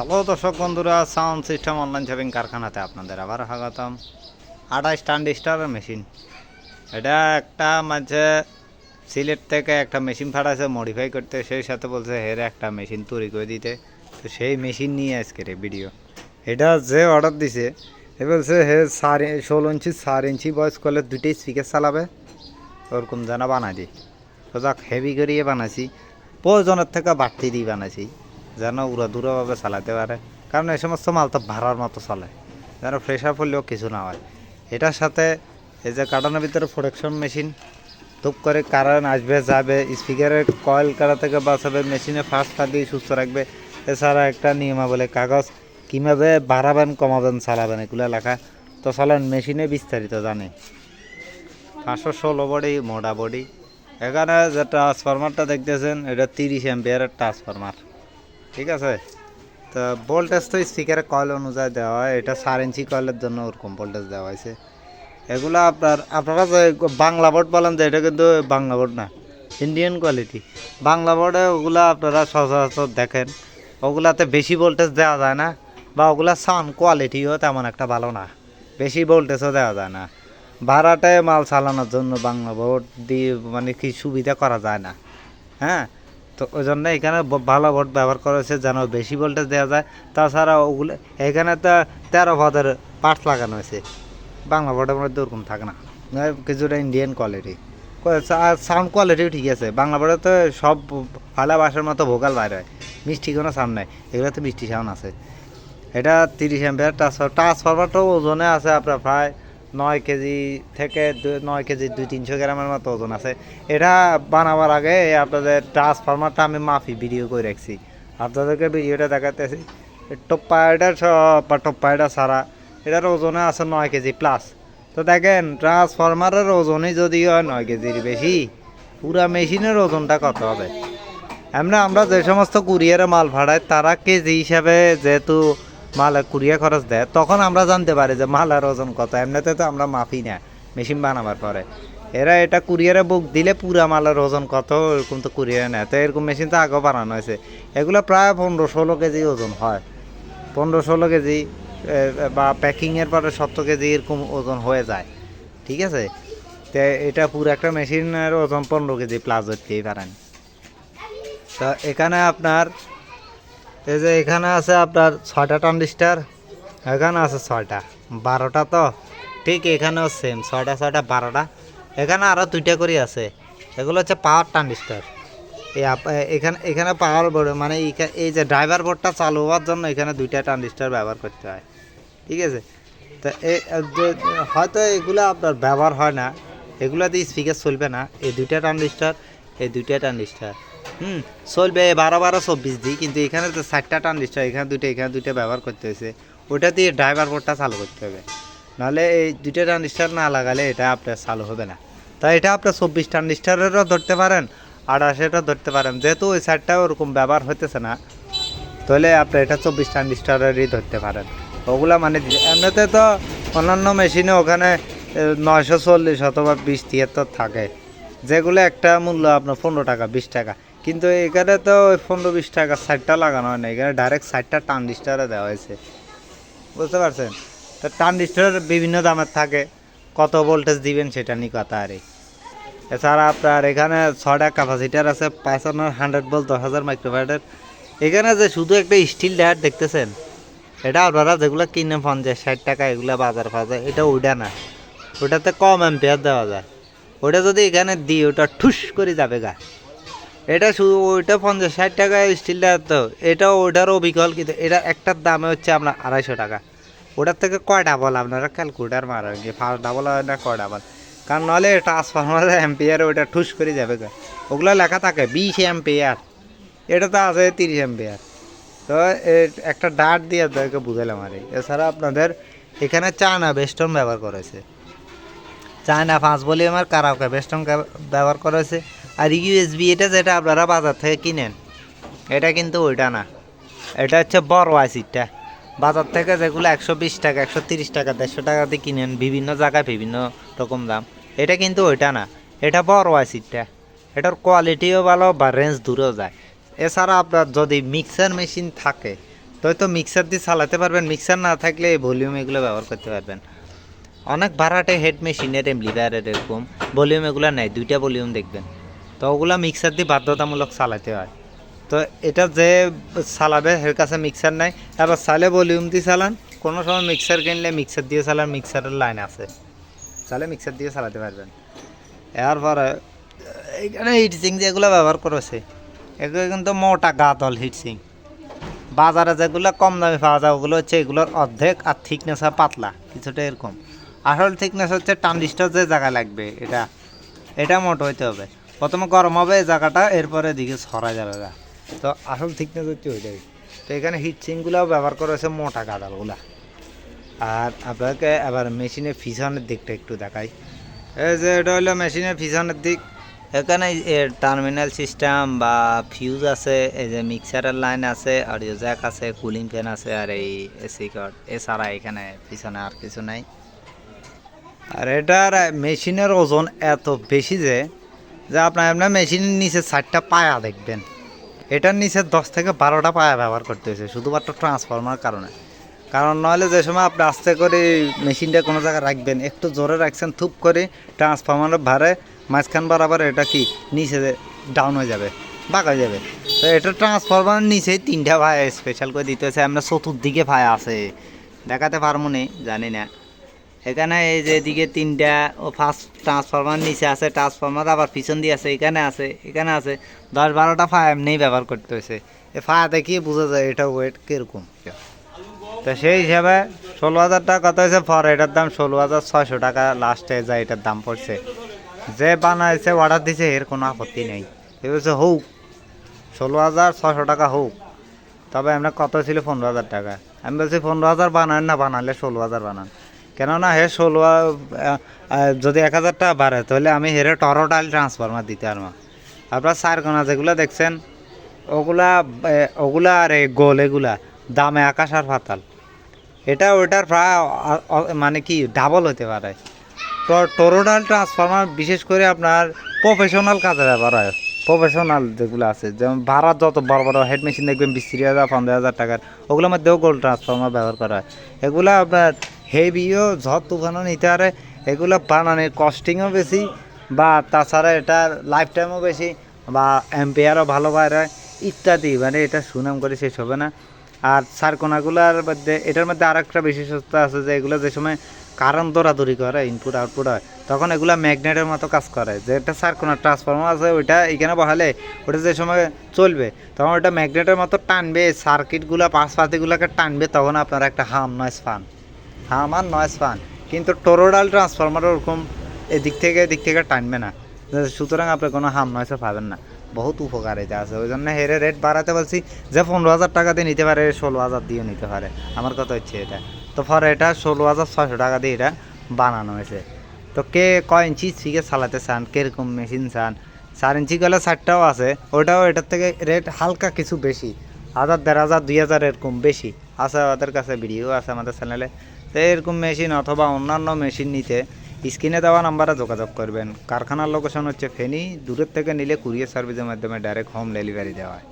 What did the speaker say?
Hello দর্শক বন্ধুরা, sound system online shopping কারখানাতে আপনাদের আবার স্বাগতম। আঠাশ ট্রানজিস্টারের মেশিন। এটা একটা মাঝে সিলেট থেকে একটা মেশিন ফাটাছে মডিফাই করতে। সেই সাথে বলছে, হের একটা মেশিন তৈরি করে দিতে। তো সেই মেশিন নিয়ে আজকের ভিডিও এটা যে অর্ডার দিছে, এ বলছে, হে সাড়ে ষোলো ইঞ্চি, চার ইঞ্চি বয়স করলে দুইটাই স্পিকার চালাবে। ওরকম যেন বানাই দিই তো যাক হেভি করিয়ে বানাইছি। প্রয়োজনের থেকে বাড়তি দিয়ে বানাইছি। যেন উড়া দূরভাবে চালাতে পারে। কারণ এই সমস্ত মাল তো ভাড়ার মতো চলে। যেন প্রেশার পড়লেও কিছু না হয়। এটার সাথে এই যে কাটানোর ভিতরে প্রোডাকশন মেশিন ধূপ করে কারেন্ট আসবে, যাবে স্পিকারের কয়েল কাটা থেকে বাঁচাবে মেশিনে ফাস্ট দিয়ে সুস্থ রাখবে। এছাড়া একটা নিয়মাবলী, কাগজ কীভাবে বাড়াবেন, কমাবেন, চালাবেন, এগুলো লেখা। তো চালান মেশিনে বিস্তারিত জানে। পাঁচশো ষোলো বডি মোটা বডি এখানে যে ট্রান্সফরমারটা দেখতেছেন, এটা তিরিশ এম্পিয়ারের ট্রান্সফরমার ঠিক আছে? তো ভোল্টেজ তো স্পিকারের কয়েল অনুযায়ী দেওয়া হয়। এটা চার ইঞ্চি কয়েলের জন্য ওরকম ভোল্টেজ দেওয়া হয়েছে। এগুলো আপনার, আপনারা যে বাংলা বোর্ড বলেন যে এটা কিন্তু বাংলা বোর্ড না ইন্ডিয়ান কোয়ালিটি বাংলা বোর্ডে ওগুলো আপনারা সচরাচর দেখেন। ওগুলাতে বেশি ভোল্টেজ দেওয়া যায় না, বা ওগুলা সাউন্ড কোয়ালিটিও তেমন একটা ভালো না। বেশি ভোল্টেজও দেওয়া যায় না। ভাড়াটায় মাল চালানোর জন্য বাংলা বোর্ড দিয়ে মানে কি সুবিধা করা যায় না। হ্যাঁ? তো ওই জন্য এখানে ভালো বোর্ড ব্যবহার করা হয়েছে, যেন বেশি ভোল্টেজ দেওয়া যায়। তাছাড়া ওগুলো এখানে তো তেরো পদের পার্টস লাগানো হয়েছে। বাংলা বোর্ডের মধ্যে ওরকম থাকে না। কিছুটা ইন্ডিয়ান কোয়ালিটি আর সাউন্ড কোয়ালিটিও ঠিক আছে। বাংলা বোর্ডে তো সব ভালো বাসার মতো ভোকাল বাইরে হয়। মিষ্টি কোনো সাউন্ড নাই। এগুলো তো মিষ্টি সাউন্ড আছে। এটা তিরিশ এম্পিয়ার ট্রান্সফার ট্রান্সফরমারটাও ওজনে আছে আপনার প্রায় নয় কেজি থেকে নয় কেজি দুই তিনশো গ্রামের মতো ওজন আছে। এটা বানাবার আগে আপনাদের ট্রান্সফরমারটা আমি মাফি ভিডিও করে রাখছি। আপনাদেরকে ভিডিওটা দেখাতেছি টপ্পায়টা টপ্পায়টা ছাড়া এটার ওজনে আছে নয় কেজি প্লাস তো দেখেন ট্রান্সফরমারের ওজনই যদি হয় নয় কেজির বেশি। পুরা মেশিনের ওজনটা কত হবে? এমনি আমরা যে সমস্ত কুরিয়ারে মাল ভাড়াই, তারা কেজি হিসাবে যেহেতু মাল কুরিয়ার খরচ দেয়, তখন আমরা জানতে পারি যে মালের ওজন কত, এমনিতে তো আমরা মাফি না, মেশিন বানাবার পরে। এরা এটা কুরিয়ারে বুক দিলে পুরা মালের ওজন কত এরকম তো কুরিয়ারে নেয়। তো এরকম মেশিন তো আগেও বানানো হয়েছে। এগুলো প্রায় পনেরো ষোলো কেজি ওজন হয়। পনেরো ষোলো কেজি বা প্যাকিংয়ের পরে সত্তর কেজি এরকম ওজন হয়ে যায়। ঠিক আছে? তো এটা পুরো একটা মেশিনের ওজন পনেরো কেজি প্লাস হতেই পারেন তো এখানে আপনার এই যে এখানে আছে আপনার ছয়টা ট্রানজিস্টার, এখানে আছে ছয়টা, বারোটা তো, ঠিক এখানেও সেম ছয়টা ছয়টা, বারোটা। এখানে আরও দুইটা করে আছে, এগুলো হচ্ছে পাওয়ার ট্রানজিস্টার। এই এখানে এখানে পাওয়ার বোর্ড মানে এই যে ড্রাইভার বোর্ডটা চালু হওয়ার জন্য এখানে দুইটা ট্রানজিস্টার ব্যবহার করতে হয়, ঠিক আছে? তো এই হয়তো এগুলো আপনার ব্যবহার হয় না, এগুলোতে স্পিকার চলবে না, এই দুইটা ট্রানজিস্টার, এই দুইটা ট্রানজিস্টার। হুম, চলবে বারো বারো চব্বিশ দিই কিন্তু এখানে তো চারটা ট্রানজিস্টার এখানে দুইটা এখানে দুইটা ব্যবহার করতে হয়েছে। ওটা দিয়ে ড্রাইভার বোর্ডটা চালু করতে হবে। নাহলে এই দুইটা ট্রানজিস্টার না লাগালে এটা আপনার চালু হবে না। তাই এটা আপনার চব্বিশ ট্রানজিস্টারেরও ধরতে পারেন আঠাশেরও ধরতে পারেন। যেহেতু ওই সাইডটা ওরকম ব্যবহার হইতেছে না, তাহলে আপনি এটা চব্বিশ ট্রানজিস্টারেরই ধরতে পারেন। ওগুলা মানে এমনিতে তো অন্যান্য মেশিনে ওখানে নয়শো চল্লিশ অথবা বিশ, তিয়াত্তর থাকে। যেগুলো একটা মূল্য আপনার পনেরো টাকা, বিশ টাকা। কিন্তু এখানে তো ওই পনেরো বিশ টাকা সাইডটা লাগানো হয় না, এখানে ডাইরেক্ট সাইডটা ট্রানজিস্টারে দেওয়া হয়েছে। বুঝতে পারছেন? তো ট্রানজিস্টার বিভিন্ন দামের থাকে, কত ভোল্টেজ দিবেন সেটা নিয়ে কথা আর। এছাড়া আপনার এখানে ছটা ক্যাপাসিটার আছে পাঁচান্ন হান্ড্রেড বল দশ হাজার মাইক্রোফাইডের এখানে যে শুধু একটা স্টিল ডায়ার দেখতেছেন, এটা আপনারা যেগুলো কিনে ফোন পঞ্চাশ ষাট টাকা এগুলো বাজার পাওয়া এটা ওইটা না। ওটাতে কম অ্যাম্পিয়ার দেওয়া যায়। ওটা যদি এখানে দিই, ওটা ঠুস করে যাবে গা। এটা শুধু ওইটা পঞ্চাশ ষাট টাকা স্টিল ডায়ার তো। এটা ওইটারও বিকল কিন্তু এটা একটার দামে হচ্ছে আপনার আড়াইশো টাকা। ওটার থেকে কয় ডাবল আপনারা ক্যালকুলেটার মারেন কি ফার্স্ট ডাবল হয় না কয় ডাবল কারণ নাহলে ট্রান্সফরমার অ্যাম্পিয়ার ওটা ঠুস করে যাবে ওগুলো লেখা থাকে বিশ অ্যাম্পিয়ার এটা তো আছে তিরিশ অ্যাম্পিয়ার তো একটা ডাট দিয়ে আপনাদেরকে বুঝালাম আর এছাড়া আপনাদের এখানে চায়না বেস্টন ব্যবহার করেছে। চায়না পাঁচ আমার কারাওকে বেস্টন ব্যবহার করেছে। আর ইউএসবি এটা যেটা আপনারা বাজার থেকে কিনেন, এটা কিন্তু ওইটা না। এটা হচ্ছে বড় আইসিটা। বাজার থেকে যেগুলো একশো বিশ টাকা, একশো তিরিশ টাকা, দেড়শো টাকা দিয়ে কিনেন, বিভিন্ন জায়গায় বিভিন্ন রকম দাম। এটা কিন্তু ওইটা না। এটা বড় আইসিটা। এটার কোয়ালিটিও ভালো বা রেঞ্জ দূরেও যায়। এছাড়া আপনার যদি মিক্সার মেশিন থাকে, তো মিক্সার দিয়ে চালাতে পারবেন। মিক্সার না থাকলে এই ভলিউম এগুলো ব্যবহার করতে পারবেন। অনেক ভাড়াটে হেড মেশিনের এমপ্লিফায়ারের এরকম। ভলিউম এগুলো নেয় দুইটা ভলিউম দেখবেন। তো ওগুলো মিক্সার দিয়ে বাধ্যতামূলক চালাতে হয়। তো এটা যে চালাবে এর কাছে মিক্সার নাই। এবার চালে ভলিউম দিয়ে চালান। কোনো সময় মিক্সার কিনলে মিক্সার দিয়ে চালান মিক্সারের লাইন আছে। চালে মিক্সার দিয়ে চালাতে পারবেন। এরপরে, এইখানে হিটসিং যেগুলো ব্যবহার করেছে, এগুলো কিন্তু মোটা গাতল হিটসিং বাজারে যেগুলো কম দামে পাওয়া যায়, ওগুলো হচ্ছে এগুলোর অর্ধেক আর থিকনেস পাতলা, কিছুটা এরকম। আসল থিকনেস হচ্ছে টান্ডিস্টার যে জায়গায় লাগবে, এটা। এটা মোটো হইতে হবে। প্রথমে গরম হবে জায়গাটা, এরপরে দিকে ছড়া যাবে। তো আসল থিকনেস হচ্ছে ওইটাই। তো এখানে হিটসিংগুলোও ব্যবহার করা হয়েছে মোটা গাদালগুলা আর আপনাকে আবার মেশিনের পিছনের দিকটা একটু দেখাই। এই যে এটা হলো মেশিনের পিছনের দিক। এখানে টার্মিনাল সিস্টেম বা ফিউজ আছে, এই যে মিক্সারের লাইন আছে অডিও জ্যাক আছে কুলিং ফ্যান আছে, আর এই এসি কার্ড এছাড়া এখানে পিছনে আর কিছু নাই। আর এটার মেশিনের ওজন এত বেশি যে যে আপনার আপনার মেশিনের নিচে চারটা পায়া দেখবেন। এটার নিচে দশ থেকে বারোটা পায়া ব্যবহার করতে হয়েছে, শুধুমাত্র ট্রান্সফর্মার কারণে। কারণ নাহলে যে সময় আপনি আস্তে করে মেশিনটা কোনো জায়গায় রাখবেন, একটু জোরে রাখছেন, থুপ করে ট্রান্সফর্মার ভারে মাঝখান বরাবর এটা কি নিচে ডাউন হয়ে যাবে, বাঁকা যাবে। তো এটা ট্রান্সফরমার নিচে তিনটা ভায়া স্পেশাল করে দিতে হয়েছে আমরা চতুর্দিকে ভায়া আছে। দেখাতে পারব নি, জানি না। এখানে এই যে এদিকে তিনটা, ও ফার্স্ট ট্রান্সফরমার নিচে আছে ট্রান্সফরমার আবার পিছন দিয়ে আছে, এখানে আছে এখানে আছে। দশ বারোটা ফায়া এমনিই ব্যবহার করতে হয়েছে। এই ফায়া দেখিয়ে বোঝা যায় এটা ওয়েট কীরকম। তো সেই হিসাবে ষোলো হাজার টাকা কত হয়েছে? ফর এটার দাম ষোলো হাজার ছয়শো টাকা লাস্টে যায় এটার দাম পড়ছে। যে বানাইছে অর্ডার দিছে, এর কোনো আপত্তি নেই। এ বলছে হোক, ষোলো হাজার ছশো টাকা হোক। তবে আমরা কত ছিল? পনেরো হাজার টাকা। আমি বলছি, পনেরো হাজার বানান না, বানালে ষোলো হাজার বানান। কেননা হে ষোলো যদি এক হাজার টাকা বাড়ে, তাহলে আমি হেরে টরোটাল ট্রান্সফরমার দিতে পারব। আপনার চার কোনা যেগুলো দেখছেন, ওগুলা ওগুলা আর এই গোল এগুলা, দামে আকাশ আর পাতাল। এটা ওটার প্রায় মানে কি ডাবল হতে পারে। তো টোরোডাল ট্রান্সফরমার বিশেষ করে আপনার প্রফেশনাল কাজে ব্যবহার হয়। প্রফেশনাল যেগুলো আছে, যেমন ভাড়া যত বড় বড় হেড মেশিন দেখবেন বিশ হাজার পনেরো হাজার টাকার, ওগুলোর মধ্যেও গোল্ড ট্রান্সফরমার ব্যবহার করা হয়। এগুলো আপনার হেভিও, ঝড় তুফানও নিতে পারে। এগুলো বানানোর কস্টিংও বেশি বা তাছাড়া এটার লাইফ টাইমও বেশি বা এম্পিয়ারও ভালো বাইর হয়, ইত্যাদি। মানে এটা সুনাম করে শেষ হবে না। আর সারকোনাগুলোর মধ্যে, এটার মধ্যে আর একটা বিশেষত্ব আছে যে এগুলো যে সময় কারণ দৌড়াদৌড়ি করে ইনপুট আউটপুট হয়, তখন এগুলো ম্যাগনেটের মতো কাজ করে। যে একটা সারকোনার ট্রান্সফর্মার আছে, ওইটা এখানে বহালে, ওটা যে সময় চলবে, তখন ওটা ম্যাগনেটের মতো টানবে সার্কিটগুলো পাশ পাতিগুলোকে টানবে, তখন আপনারা একটা হাম নয়েস পান। হাম আর নয়েস পান। কিন্তু টোরোডাল ট্রান্সফর্মার ওরকম এদিক থেকে এদিক থেকে টানবে না। সুতরাং আপনি কোনো হাম নয়েসও পাবেন না। বহুত উপকারিতা আছে। ওই জন্য হেরে রেট বাড়াতে বলছি, যে পনেরো হাজার টাকা দিয়ে নিতে পারে, ষোলো হাজার দিয়ে নিতে পারে। আমার কথা হচ্ছে এটা। তো ফর এটা ষোলো হাজার ছয়শো টাকা দিয়ে এটা বানানো হয়েছে। তো কে কয় ইঞ্চি শিখে চালাতে চান, কীরকম মেশিন চান? চার ইঞ্চি গেলে চারটাও আছে। ওটাও এটার থেকে রেট হালকা কিছু বেশি। হাজার, দেড় হাজার, দুই হাজার এরকম বেশি। আছে আমাদের কাছে, ভিডিও আছে আমাদের চ্যানেলে। তো এরকম মেশিন অথবা অন্যান্য মেশিন নিতে স্ক্রিনে দেওয়া নাম্বারে যোগাযোগ করবেন। কারখানার লোকেশন হচ্ছে ফেনী, দূরের থেকে নিলে কুরিয়ার সার্ভিসের মাধ্যমে ডাইরেক্ট হোম ডেলিভারি দেওয়া হয়।